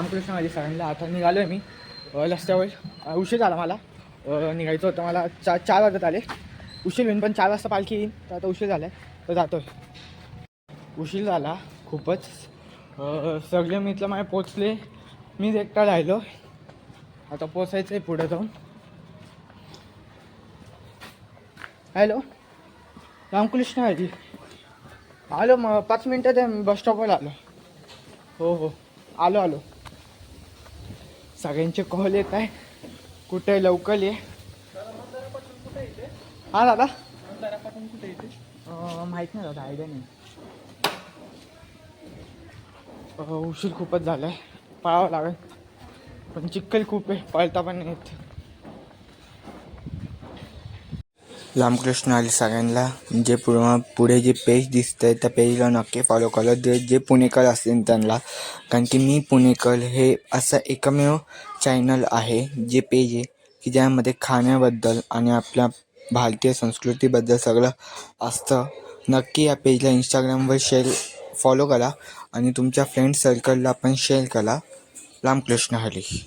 रामकृष्ण माझी सरांना आता निघालो आहे मी रस्त्यावर. उशीर झाला मला. निघायचं होतं मला चा चार वाजत आले. उशीर होईन पण चार वाजता पालखी येईन. तर आता उशीर झाला आहे तर जातो आहे उशीर झाला. खूपच. सगळे मित्र माझे पोचले मीच एकटा राहिलो. आता पोचायचं आहे पुढे जाऊन. हॅलो. रामकृष्ण हरी आलो मग पाच मिनटात आहे, मी बस स्टॉपवर आलो. हो हो. आलो आलो. सगळ्यांचे कॉल येत आहे. कुठे लवकर ये? हा दादा. माहीत माहीत नाही दादा आयडिया नाही. उशीर खूपच झाला आहे पळावं लागेल. पण चिखल खूप आहे पळता पण नाही येत. रामकृष्ण आली सगळ्यांना. जे पुढं पुढे जे पेज दिसतंय त्या पेजला नक्की फॉलो करा. जे जे पुणेकर असतील त्यांना. कारण की मी पुणेकर हे असं एकमेव चॅनल आहे जे पेज आहे की ज्यामध्ये खाण्याबद्दल आणि आपल्या भारतीय संस्कृतीबद्दल सगळं असतं. नक्की या पेजला इंस्टाग्रामवर शेअर फॉलो करा. आणि तुमच्या फ्रेंड सर्कलला पण शेअर करा. रामकृष्ण हरी.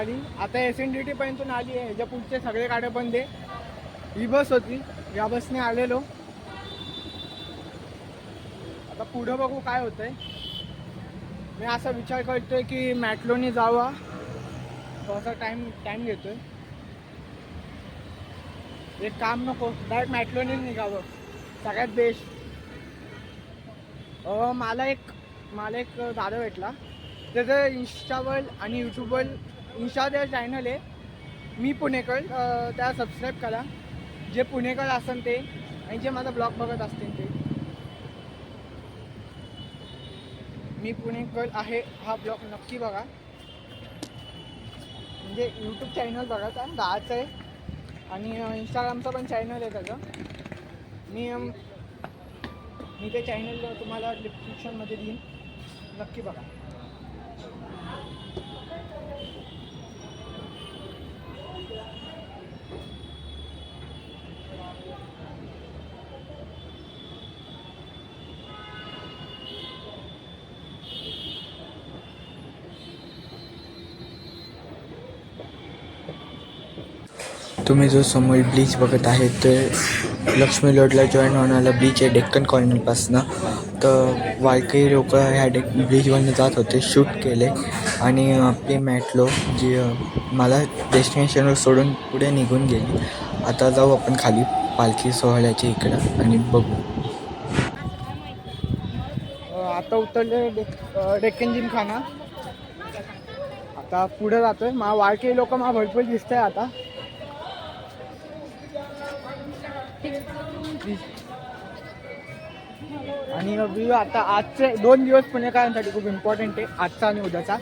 आली. आता एस एन डी टी पर्यंतून आली आहे. ह्याच्या पुढचे सगळे गाड्या बंद आहे. ही बस होती. या बसने आलेलो. आता पुढं बघू काय होतंय. मी असा विचार करतोय की मॅट्रोने जावा. थोडासा टाइम टाइम घेतोय. एक काम नको. डायरेक्ट मॅट्रोने निघावं. सगळ्यात बेस्ट मला एक मला एक दादा भेटला. त्याचं इंस्टावर आणि यूट्यूबवर इंस्टाचं चॅनल आहे. मी पुणेकर त्याला त्या सबस्क्राईब करा. जे पुणेकर असन ते आणि जे माझा ब्लॉग बघत असतील ते. मी पुणेकर आहे हा ब्लॉग नक्की बघा. म्हणजे यूट्यूब चॅनल बघा कारण दहाचं आहे. आणि इंस्टाग्रामचं पण चॅनल आहे त्याचं. मी मी ते चॅनल तुम्हाला डिस्क्रिप्शनमध्ये देईन. नक्की बघा. तुम्ही जो समोर ब्लीच बघत आहे ते लक्ष्मी रोडला जॉईन होणारा ब्लीच आहे डेक्कन कॉलनीपासनं तर वारकरी लोक ह्या डेक ब्लीचवरनं जात होते शूट केले. आणि आपली मॅटलो जी मला डेस्टिनेशनवर सोडून पुढे निघून गेली. आता जाऊ आपण खाली पालखी सोहळ्याच्या इकडं आणि बघू. आता उतरले डेक डेक्कन जिम खाना आता पुढे जातोय. मा वाळके लोक मला भरपूर दिसत आहे आता. आणि व्ह्यू आता आजचे दोन दिवस पुणेकरांसाठी खूप इम्पॉर्टंट आहे आजचा आणि उद्याचा.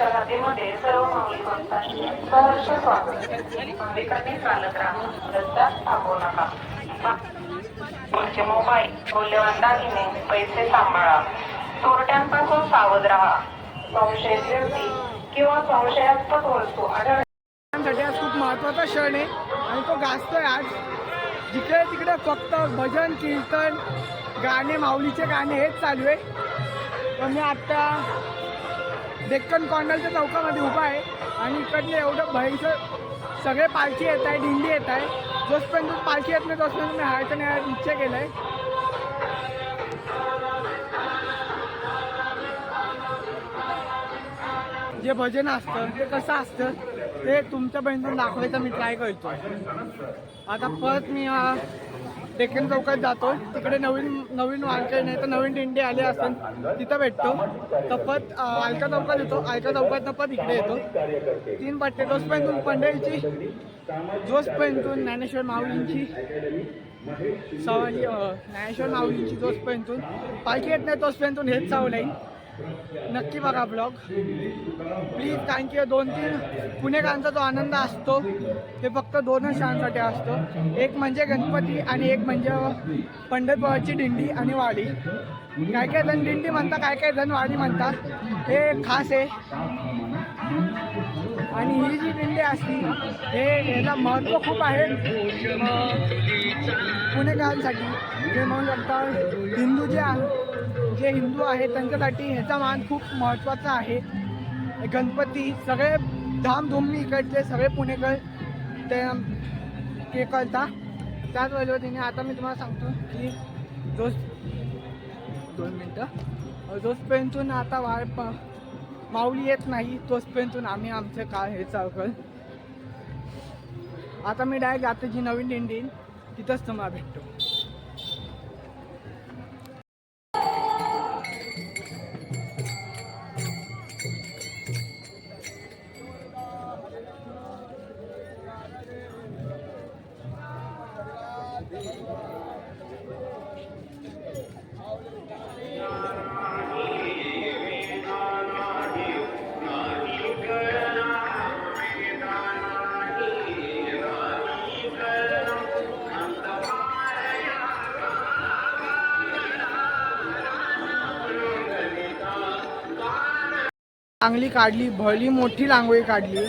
शहरातीमध्ये सर्व माऊली भक्तांचे सहर्ष स्वागत. भाविकांनी चालत राहा. रस्त्यात थांबू नका. तुमचे मोबाईल मौल्यवान दागिने पैसे सांभाळा. चोरट्यांपासून सावध राहा. संशयित व्यक्ती किंवा संशयास्पद वस्तू आढळ खूप महत्त्वाचा क्षण आहे. आणि तो गाजतोय आज. जिकडे तिकडे फक्त भजन कीर्तन गाणे माऊलीचे गाणे हेच चालू आहे. पण मी आत्ता डेक्कन कॉर्नरच्या चौकामध्ये उभा आहे आणि इकडले एवढं भयंकर सगळे पालखी येत आहे दिंडी येत आहे जोपर्यंत पालखी येत नाही तोपर्यंत मी हायचं नाही निश्चय केलं आहे जे भजन असतं ते कसं असतं ते तुमच्या बहिणीतून दाखवायचा मी ट्राय करतो आता परत मी डेक्कन चौकात जातो तिकडे नवीन नवीन वारकरी नाही तर नवीन दिंडी आली असेल तिथं भेटतो. तर परत चौकात येतो. अलका चौकात परत इकडे येतो. तीन पट्टे जोसपर्यंत पंढरीची जोसपर्यंत ज्ञानेश्वर माऊलींची सवारी ज्ञानेश्वर माऊलींची जोसपर्यंत पालखी येत नाही तोचपर्यंत हेच चावलं आहे नक्की बघा ब्लॉग प्लीज कारण की दोन तीन पुणेकरांचा जो आनंद असतो ते फक्त दोनच क्षणांसाठी असतो. एक म्हणजे गणपती आणि एक म्हणजे पंढरपुराची दिंडी आणि वाडी. काय काय जण दिंडी म्हणतात काय काय जण वाडी म्हणतात हे खास आहे. आणि ही जी दिंडी असती हे याला महत्त्व खूप आहे पुणेकरांसाठी. जे म्हणू शकता हिंदू जे आहे जे हिंदू आहेत त्यांच्यासाठी ह्याचा मान खूप महत्त्वाचा आहे. गणपती सगळे धामधूम इकडचे सगळे पुणेकर ते ते करता. त्याच पद्धतीने आता मी तुम्हाला सांगतो की जो दोन मिनटं. जोचपर्यंतून आता वाळ प माऊली येत नाही तोचपर्यंतून आम्ही आमचं काय हे चालकल आता मी डायरेक्ट आता जी नवीन दिंडी तिथंच तुम्हाला भेटतो. लांगली काढली भली मोठी रांगोळी काढली.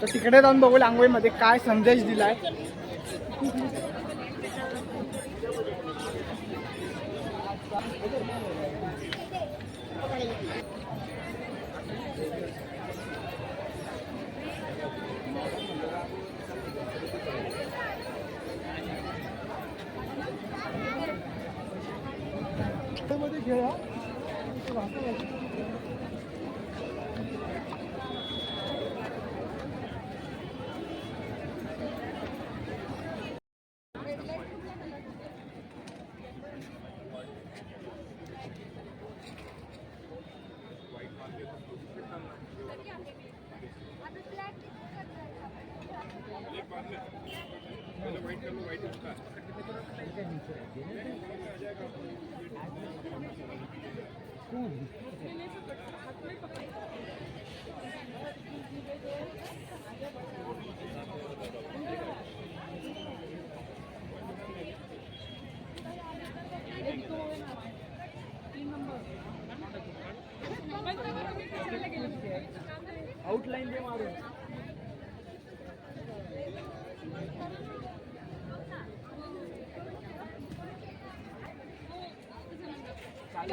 तर तिकडे जाऊन बघू रांगोळीमध्ये काय संदेश दिलाय. खूब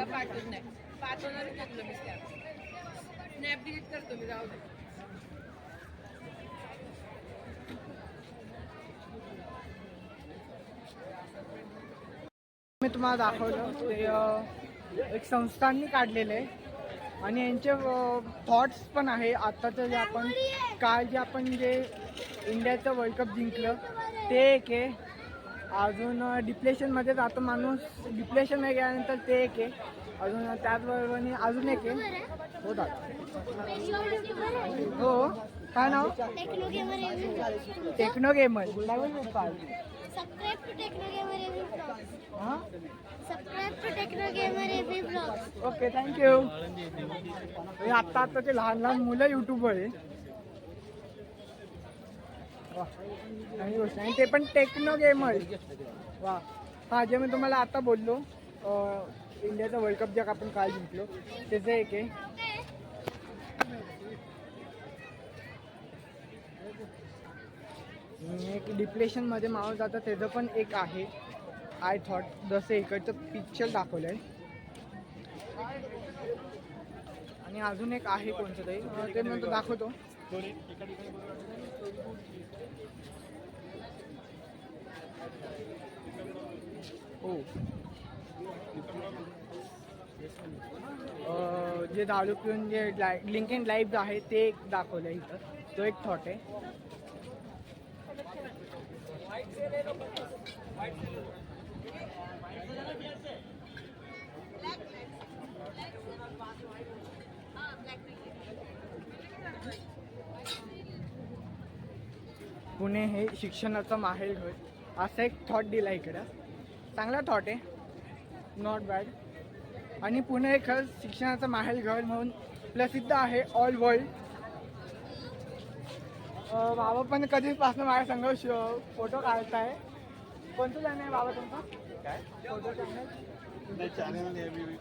पाठवत नाही. पाठवणार टाकलं मी स्नॅप स्नॅप डिलीट करतो मी जाऊ दे. मी तुम्हाला दाखवलं ते एक संस्थांनी काढलेलं आहे. आणि यांचे थॉट्स पण आहे. आत्ताचं जे आपण काल जे आपण जे इंडियाचं वर्ल्ड कप जिंकलं ते एक आहे. अजून डिप्लेशनमध्ये जातो माणूस. डिप्लेशन गेल्यानंतर ते एक आहे. अजून त्याचबरोबर अजून एक आहे. हो दादा. हो काय नाव? टेक्नो गेमर हां? ओके थँक्यू हे आत्ता आत्ताचे लहान लहान मुलं युट्यूबर आहे. वा चांगली गोष्ट आणि ते पण टेक्नो गेमर वा. हा जे मी तुम्हाला आता बोललो इंडियाचा वर्ल्ड कप जग आपण काल जिंकलो त्याचं एक आहे. आणि एक डिप्रेशनमध्ये माणूस जातं त्याचं पण एक आहे. आय थॉट जसं इकडचं पिक्चर दाखवलं आहे आणि अजून एक आहे कोणतं तरी. ते नंतर दाखवतो. हो. जे दारू पिऊन जे लिंक इन लाईफ आहे ते एक दाखवलं आहे इथं. तो एक थॉट आहे. पुणे हे शिक्षणाचं माहेर घर असा एक थॉट दिला इकडं. चांगला थॉट आहे. नॉट बॅड आणि पुणे हे खरंच शिक्षणाचं माहेर घर म्हणून प्रसिद्ध आहे ऑल वर्ल्ड बाबा पण कधीपासून माझ्या संघ फोटो काढताय. कोणतं चॅनल आहे बाबा तुमचा? फोटो चॅनल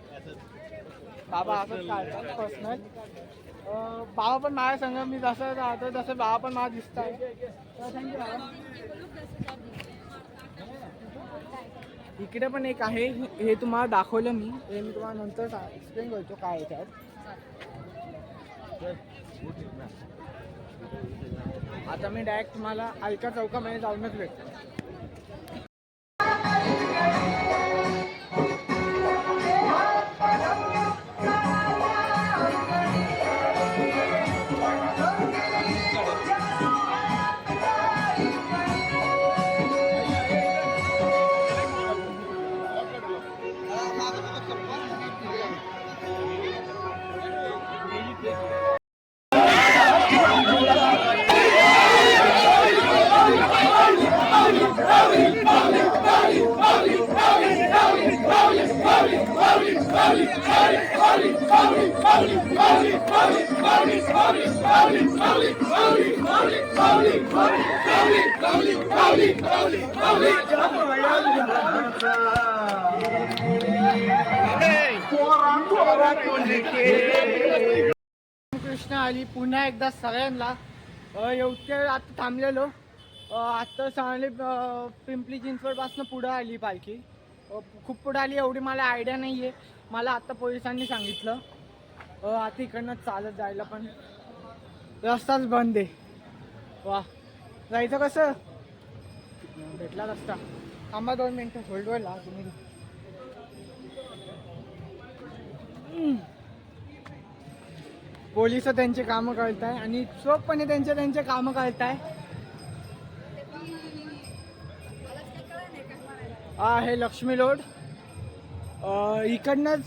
बाबा असंच काढतात पर्सनल बाबा पण माझ्या संग मी जसं राहतो तसं बाबा पण मला दिसत आहे इकडे पण एक आहे हे तुम्हाला दाखवलं मी. हे मी तुम्हाला नंतर एक्सप्लेन करतो काय आहे त्यात. आता मी डायरेक्ट तुम्हाला अलका चौकामध्ये जाऊनच भेटतो. कृष्ण आली. पुन्हा एकदा सगळ्यांना एवढे वेळ आता थांबलेलो. आत्ता आता सांगली अ, पिंपरी चिंचवडपासून पुढं आली पालखी. खूप पुढं आली एवढी मला आयडिया नाही आहे मला आत्ता पोलिसांनी सांगितलं. आता इकडनं चालत जायला पण रस्ताच बंद आहे. वा. जायचं कसं? भेटला रस्ता. थांबा दोन मिनटं. होल्ड होईल तुम्ही. पोलीस त्यांचे कामं आहे आणि चोखपणे त्यांचे त्यांचे कामं करताय हा हे लक्ष्मी रोड. इकडनंच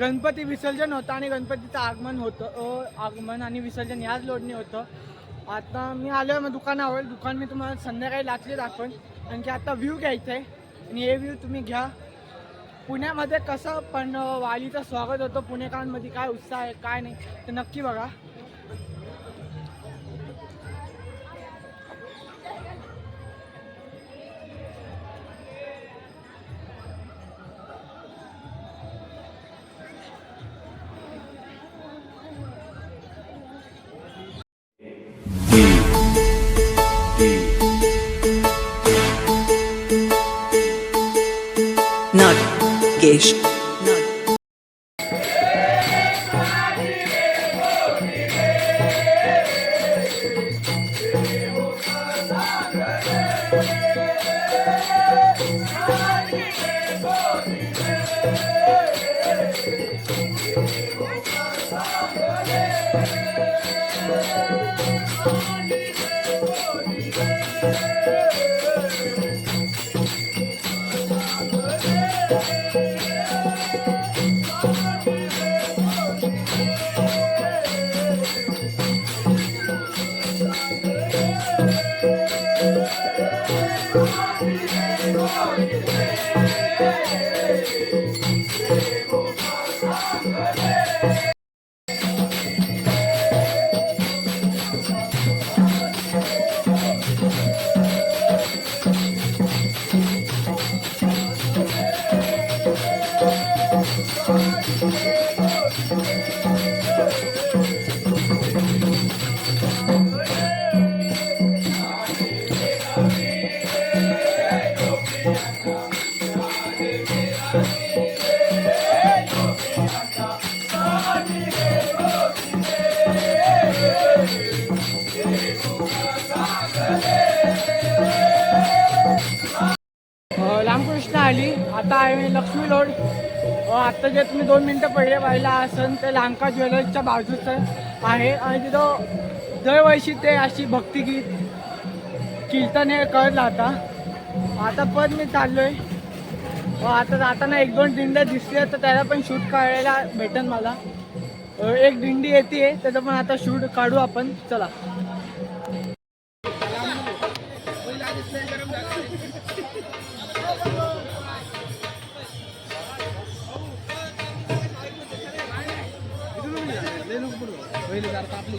गणपती विसर्जन होतं आणि गणपतीचं आगमन होतं. आगमन आणि विसर्जन याच लोडने होतं. आता मी आलो आहे मग दुकानावर. दुकान मी तुम्हाला संध्याकाळी लाचले दाखवेन. कारण की आता व्ह्यू घ्यायचा आहे आणि हे व्ह्यू तुम्ही घ्या. पुण्यामध्ये कसं पण वालीचं स्वागत होतं. पुणेकरांमध्ये काय उत्साह आहे काय नाही ते नक्की बघा. We आहे लक्ष्मी रोड आत्ता आता जे तुम्ही दोन मिनटं पहिले पाहिला असन ते लांका ज्वेलर्सच्या बाजूच आहे. आणि तिथं दरवर्षी ते अशी भक्तिगीत कीर्तन हे करत राहता. आता पण मी चाललोय. आहे आता जाताना एक दोन दिंड्या दिसल्या तर त्याला पण शूट काढायला भेटेल मला. एक दिंडी येते त्याचं पण आता शूट काढू आपण. चला. पहिली जात आपली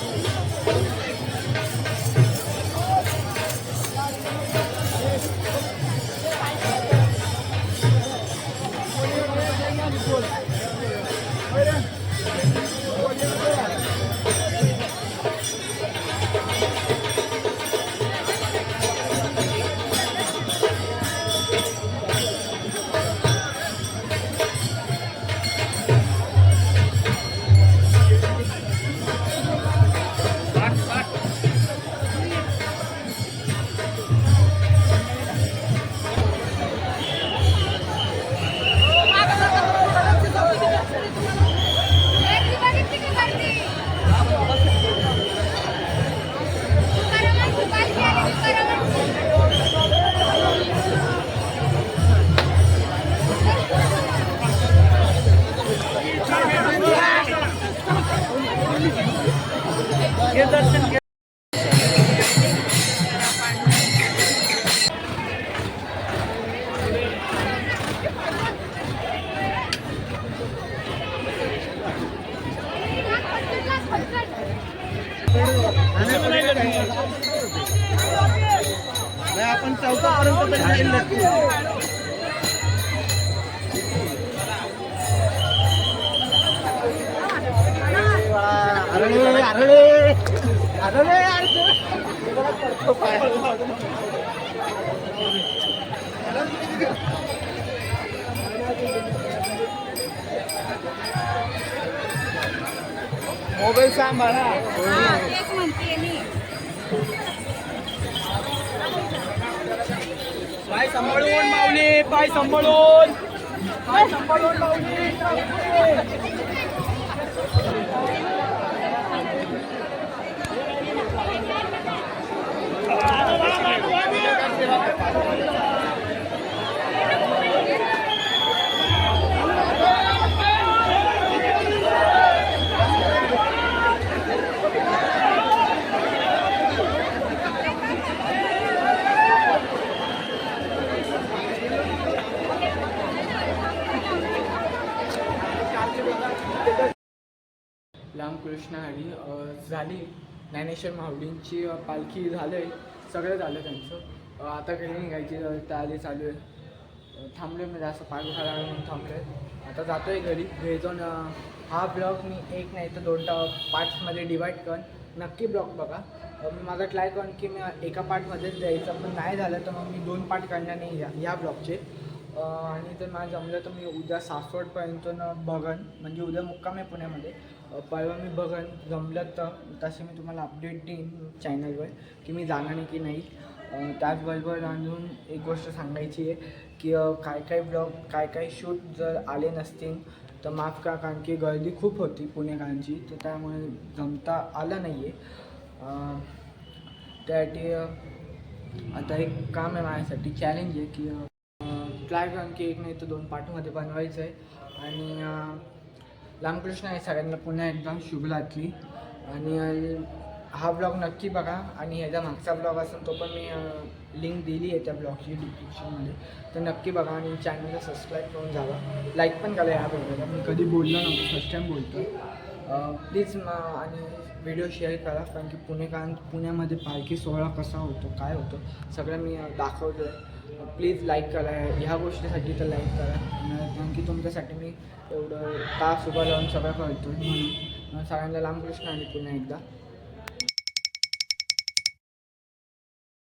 आपण चौकापर्यंत अरे अरे अरे मोबाईल सांभाळा सांभाळून माऊली पाय सांभाळून. पाय सांभाळून माऊली झाली. ज्ञानेश्वर माऊलींची पालखी झालं आहे सगळं झालं त्यांचं. आता घरी निघायची तयारी चालू आहे. थांबले थांबलो मी जास्त पाय दुखायला म्हणून थांबलो आहे आता जातो आहे घरी. घरी जाऊन हा ब्लॉग मी एक नाही तर दोन पार्ट्समध्ये डिवाईड कर. नक्की ब्लॉग बघा. मी माझा ट्राय करून की मी एका पार्टमध्येच द्यायचं. पण नाही झालं तर मग मी दोन पार्ट करणार नाही या या ब्लॉगचे. आणि जर मला जमलं तर मी उद्या सासवडपर्यंत बघन. म्हणजे उद्या मुक्काम आहे पुण्यामध्ये. परवा मी बघन जमलं तर. तसे मी तुम्हाला अपडेट देईन चॅनलवर की मी जाणार नाही की नाही. त्याचबरोबर अजून एक गोष्ट सांगायची आहे की काय काय ब्लॉग काय काय शूट जर आले नसतील तर माफ करा कारण की गर्दी खूप होती पुणेकरांची तर त्यामुळे जमता आलं नाही आहे त्यासाठी आता एक काम आहे माझ्यासाठी चॅलेंज आहे की ट्राय करून की एक नाही तर दोन पार्टमध्ये बनवायचं आहे. आणि रामकृष्ण आहे सगळ्यांना पुन्हा एकदा शुभरात्री आणि हा ब्लॉग नक्की बघा. आणि ह्याचा मागचा ब्लॉग असेल तो पण मी लिंक दिली आहे त्या ब्लॉगची डिस्क्रिप्शनमध्ये तर नक्की बघा आणि चॅनलला सबस्क्राईब करून जावा. लाईक पण करा या व्हिडिओला मी कधी बोललो नव्हतो फर्स्ट टाईम बोलतो प्लीज आणि व्हिडिओ शेअर करा. कारण की पुणेकर पुण्यामध्ये पालखी सोहळा कसा होतो काय होतो सगळं मी दाखवतो आहे प्लीज लाईक करा ह्या गोष्टीसाठी तर लाईक करा. कारण की तुमच्यासाठी मी एवढं तास उभा राहून सगळं करतो म्हणून. सगळ्यांना रामकृष्ण आणि पुन्हा एकदा.